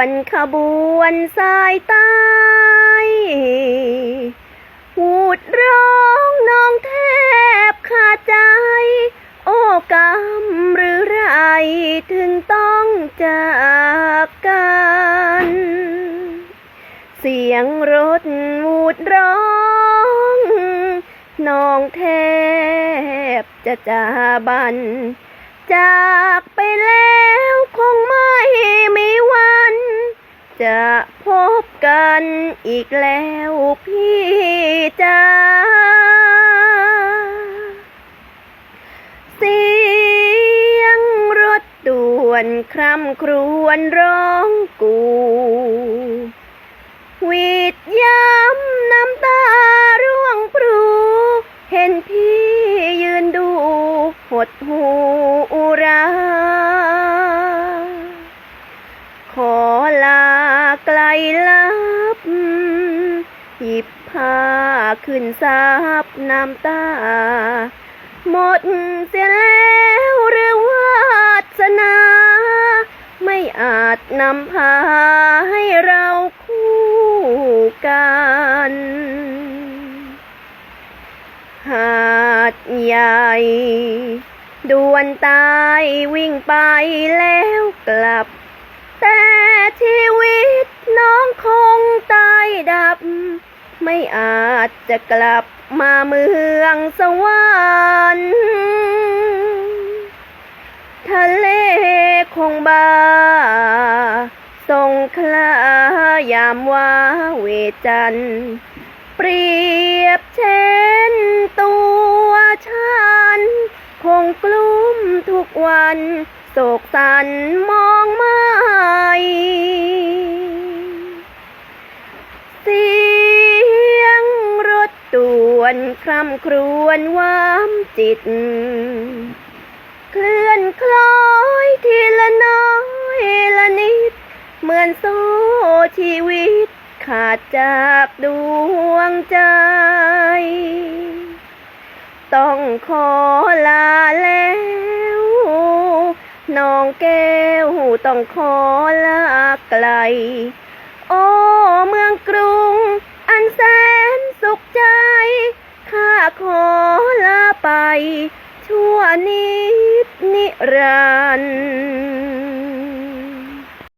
วนขบวนสายใต้หูดร้องน้องแทบขาดใจ โอ้กรรมหรือไรถึงต้องจากกัน เสียงรถวูดร้องน้องแทบจะจาบัน จากไปแล้ว กันอีกแล้วพี่จ้าเสียงรถด่วนคร่ำครวญร้องกูวีดย้ำน้ำตาร่วงพรูเห็นพี่ยืนดูหดหูอุรา ไกลลับ หยิบผ้าขึ้นซับน้ำตา หมดเสียแล้วหรือวาสนา ไม่อาจนำพาให้เราคู่กันหาดใหญ่ด่วนตายวิ่งไปแล้วกลับ แต่ชีวิต อาจจะกลับมาเมืองสวรรค์ทะเลคงบาสงคลายามว่าเวจันทร์เปรียบเช่นตัวฉัน คงกลุ้มทุกวันโศกสันมองไม่ วนคร่ำครวญวามจิต เคลื่อนคล้อยทีละน้อยละนิด เหมือนโซ่ชีวิต ขาดจากดวงใจ ต้องขอลาแล้วน้องแก้วต้องขอลาไกล โอ้เมืองกรุง นิดนิรันดร์